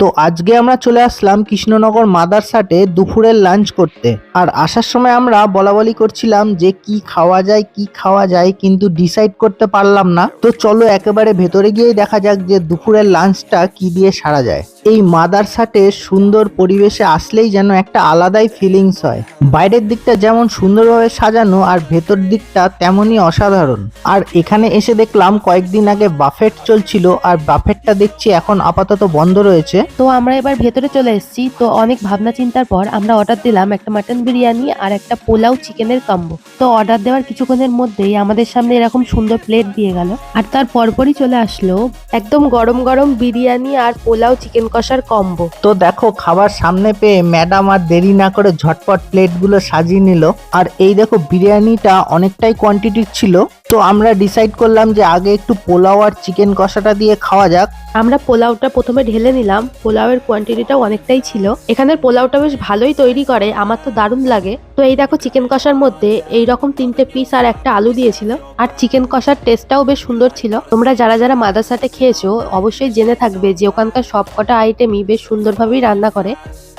তো আজকে আমরা চলে আসলাম কৃষ্ণনগর মাদারসাটে দুপুরের লাঞ্চ করতে। আর আসার সময় আমরা বলা বলি করছিলাম যে কি খাওয়া যায়, কি খাওয়া যায়, কিন্তু ডিসাইড করতে পারলাম না। তো চলো একেবারে ভেতরে গিয়েই দেখা যাক যে দুপুরের লাঞ্চটা কি দিয়ে সারা যায়। এই মাদারসাটে সুন্দর পরিবেশে আসলেই যেন একটা আলাদাই ফিলিংস হয়। বাইরের দিকটা যেমন সুন্দরভাবে সাজানো আর ভেতর দিকটা তেমনই অসাধারণ। আর এখানে এসে দেখলাম কয়েকদিন আগে বাফেট চলছিল আর বাফেটটা দেখছি এখন আপাতত বন্ধ রয়েছে। তো আমরা এবার ভেতরে চলে এসেছি। তো অনেক ভাবনা চিন্তার পর আমরা অর্ডার দিলাম একটা মাটন বিরিয়ানি আর একটা পোলাও চিকেনের কম্বো তো অর্ডার দেওয়ার কিছুক্ষণের মধ্যেই আমাদের সামনে এরকম সুন্দর প্লেট দিয়ে গেল। আর তার পরপরই চলে আসলো একদম গরম গরম বিরিয়ানি আর পোলাও চিকেন কষার কম্বো তো দেখো, খাবার সামনে পেয়ে ম্যাডাম আর দেরি না করে ঝটপট প্লেটগুলো সাজিয়ে নিল। আর এই দেখো, বিরিয়ানিটা অনেকটাই কোয়ান্টিটির ছিল। তো আমরা ডিসাইড করলাম যে আগে একটু পোলাও আর চিকেন কষাটা দিয়ে খাওয়া যাক। আমরা পোলাওটা প্রথমে ঢেলে নিলাম। পোলাওয়ের কোয়ান্টিটিটাও অনেকটাই ছিল। এখানের পোলাওটা বেশ ভালোই তৈরি করে, আমার তো দারুণ লাগে। তো এই দেখো চিকেন কষার মধ্যে এই রকম তিনটে পিস আর একটা আলু দিয়েছিল। আর চিকেন কষার টেস্টটাও বেশ সুন্দর ছিল। তোমরা যারা যারা মাদারসাটে খেয়েছো, অবশ্যই জেনে থাকবে যে ওখানকার সবকটা আইটেমই বেশ সুন্দরভাবেই রান্না করে।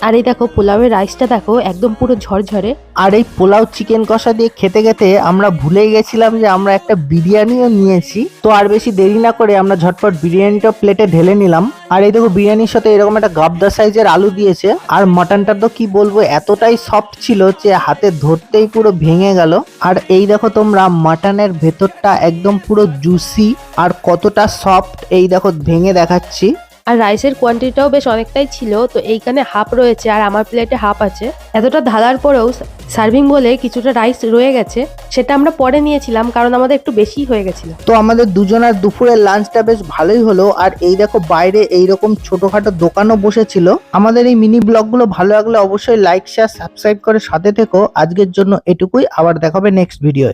আর এই দেখো পোলাওয়ের রাইসটা দেখো একদম পুরো ঝরঝরে। আর এই পোলাও চিকেন কষা দিয়ে খেতে খেতে আমরা ভুলে গেছিলাম যে আমরা একটা বিরিয়ানিও নিয়েছি। তো আর বেশি দেরি না করে আমরা ঝটপট বিরিয়ানিটা প্লেটে ঢেলে নিলাম। আর এই দেখো বিরিয়ানির সাথে এরকম একটা গাবদা সাইজের আলু দিয়েছে। আর মটনটা তো কি বলব, এতটাই সফট ছিল যে হাতে ধরতেই পুরো ভেঙে গেল। আর এই দেখো তোমরা মাটনের ভেতরটা একদম পুরো জুসি আর কতটা সফট এই দেখো ভেঙে দেখাচ্ছি। আর রাইসের কোয়ান্টিটিটাও বেশ অনেকটাই ছিল, তো এইখানে হাফ রয়েছে আর আমার প্লেটে হাফ আছে। এতটা ঢালার পরেও সার্ভিং বলে কিছুটা রাইস রয়ে গেছে, সেটা আমরা পরে নিয়েছিলাম কারণ আমাদের একটু বেশি হয়ে গেছিল। তো আমাদের দুজনের দুপুরের লাঞ্চটা বেশ ভালোই হলো আর এই দেখো বাইরে এইরকম ছোটখাটো দোকানও বসেছিল। আমাদের এই মিনি ব্লগগুলো ভালো লাগলে অবশ্যই লাইক শেয়ার সাবস্ক্রাইব করে সাথে থেকো। আজকের জন্য এটুকুই, আবার দেখাবে নেক্সট ভিডিওয়ে